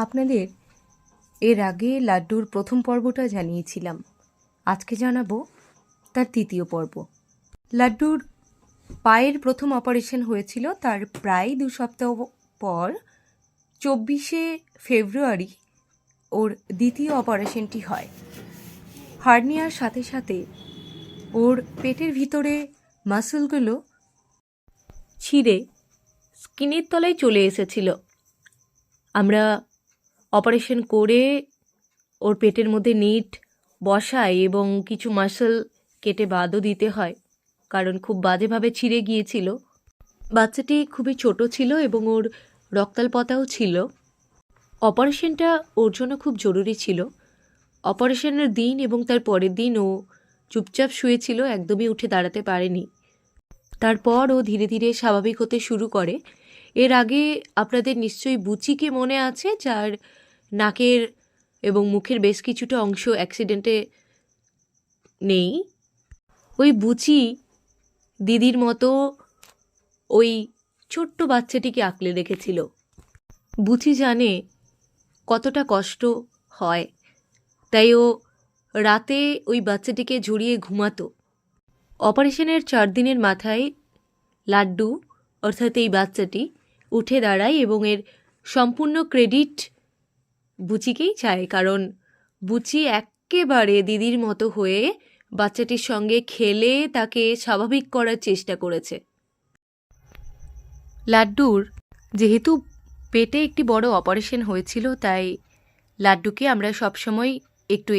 আপনাদের এর আগে লাড্ডুর প্রথম পর্বটা জানিয়েছিলাম। আজকে জানাব তার তৃতীয় পর্ব। লাড্ডুর পায়ের প্রথম অপারেশন হয়েছিল তার প্রায় দু সপ্তাহ পর চব্বিশে ফেব্রুয়ারি ওর দ্বিতীয় অপারেশনটি হয়। হার্নিয়ার সাথে সাথে ওর পেটের ভিতরে মাসলগুলো ছিঁড়ে স্কিনের তলায় চলে এসেছিল। আমরা অপারেশন করে ওর পেটের মধ্যে নিট বসায় এবং কিছু মাসল কেটে বাদও দিতে হয়, কারণ খুব বাজেভাবে ছিঁড়ে গিয়েছিল। বাচ্চাটি খুবই ছোট ছিল এবং ওর রক্তাল্পতাও ছিল। অপারেশনটা ওর জন্য খুব জরুরি ছিল। অপারেশনের দিন এবং তার পরের দিন ও চুপচাপ শুয়েছিল, একদমই উঠে দাঁড়াতে পারেনি। তারপর ও ধীরে ধীরে স্বাভাবিক হতে শুরু করে। এর আগে আপনাদের নিশ্চয়ই বুচিকে মনে আছে, যার নাকের এবং মুখের বেশ কিছুটা অংশ অ্যাক্সিডেন্টে নেই। ওই বুচি দিদির মতো ওই ছোট্ট বাচ্চাটিকে আঁকলে রেখেছিল বুচি জানে কতটা কষ্ট হয়, তাই ও রাতে ওই বাচ্চাটিকে ঝুড়িয়ে ঘুমাতো। অপারেশনের চার দিনের মাথায় লাড্ডু, অর্থাৎ এই বাচ্চাটি, উঠে দাঁড়ায় এবং এর সম্পূর্ণ ক্রেডিট বুচিকেই চায়, কারণ বুচি একেবারে দিদির মতো হয়ে বাচ্চাটির সঙ্গে খেলে তাকে স্বাভাবিক করার চেষ্টা করেছে। লাড্ডুর যেহেতু পেটে একটি বড় অপারেশন হয়েছিল, তাই লাড্ডুকে আমরা সবসময় একটু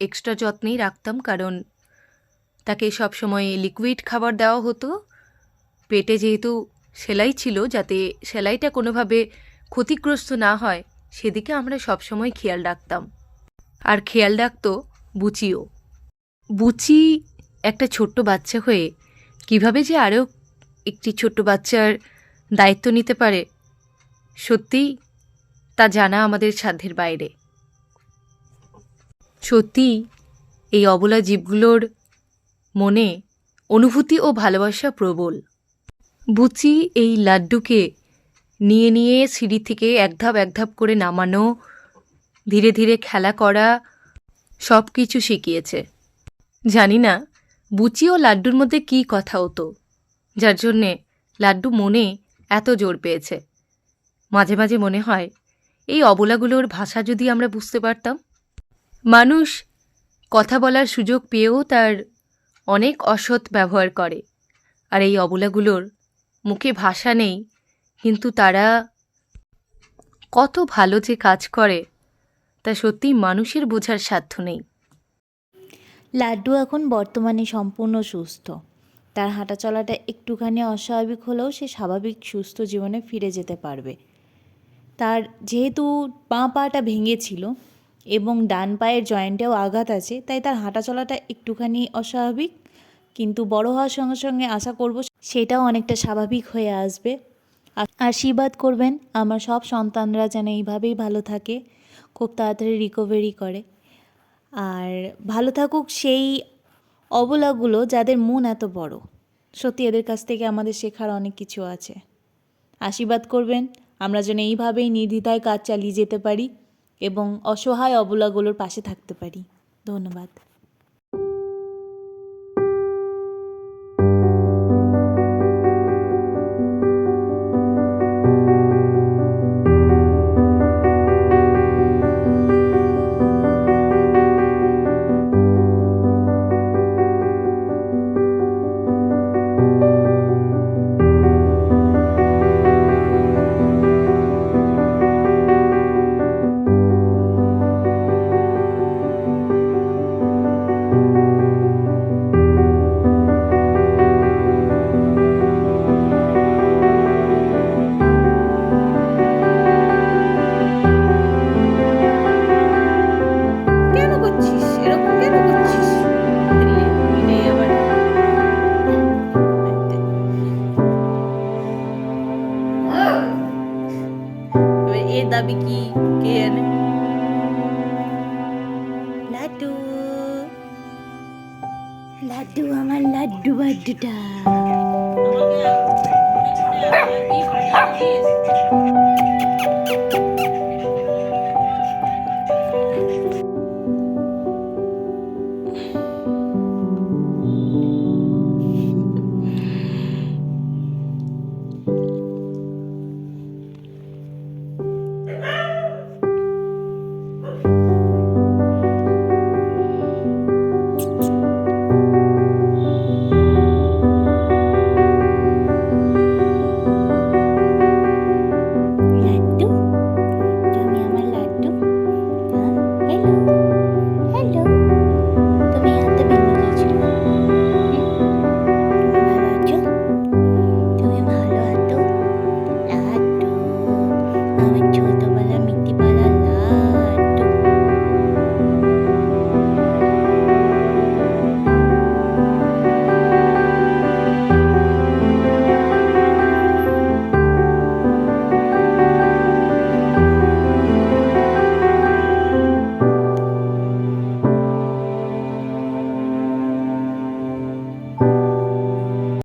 এক্সট্রা যত্নেই রাখতাম, কারণ তাকে সবসময় লিকুইড খাবার দেওয়া হতো। পেটে যেহেতু সেলাই ছিল, যাতে সেলাইটা কোনোভাবে ক্ষতিগ্রস্ত না হয় সেদিকে আমরা সবসময় খেয়াল রাখতাম। আর খেয়াল রাখতো বুচিও। বুচি একটা ছোট্ট বাচ্চা হয়ে কীভাবে যে আরও একটি ছোট্ট বাচ্চার দায়িত্ব নিতে পারে, সত্যিই তা জানা আমাদের সাধ্যের বাইরে। সত্যি এই অবলা জীবগুলোর মনে অনুভূতি ও ভালোবাসা প্রবল। বুচি এই লাড্ডুকে নিয়ে নিয়ে সিঁড়ি থেকে এক ধাপ এক ধাপ করে নামানো, ধীরে ধীরে খেলা করা, সব কিছু শিখিয়েছে। জানি না, বুচি ও লাড্ডুর মধ্যে কী কথা হতো, যার জন্যে লাড্ডু মনে এত জোর পেয়েছে। মাঝে মাঝে মনে হয়, এই অবলাগুলোর ভাষা যদি আমরা বুঝতে পারতাম। মানুষ কথা বলার সুযোগ পেয়েও তার অনেক অসৎ ব্যবহার করে, আর এই অবলাগুলোর মুখে ভাষা নেই কিন্তু তারা কত ভালো যে কাজ করে, তা সত্যিই মানুষের বোঝার সাধ্য নেই। লাড্ডু এখন বর্তমানে সম্পূর্ণ সুস্থ। তার হাঁটা চলাটা একটুখানি অস্বাভাবিক হলেও সে স্বাভাবিক সুস্থ জীবনে ফিরে যেতে পারবে। তার যেহেতু বাঁ পাটা ভেঙেছিল এবং ডান পায়ের জয়েন্টেও আঘাত আছে, তাই তার হাঁটা চলাটা একটুখানি অস্বাভাবিক। কিন্তু বড় হওয়ার সঙ্গে সঙ্গে আশা করব সেটাও অনেকটা স্বাভাবিক হয়ে আসবে। আশীর্বাদ করবেন, আমার সব সন্তানরা যেন এইভাবেই ভালো থাকে, খুব তাড়াতাড়ি রিকভারি করে। আর ভালো থাকুক সেই অবলাগুলো যাদের মন এত বড়। সত্যি এদের কাছ থেকে আমাদের শেখার অনেক কিছু আছে। আশীর্বাদ করবেন, আমরা যেন এইভাবেই নির্দ্বিধায় কাজ চালিয়ে যেতে পারি এবং অসহায় অবলাগুলোর পাশে থাকতে পারি। ধন্যবাদ। লাড্ডু। লাড্ডু আমার লাড্ডু বাড্ডুটা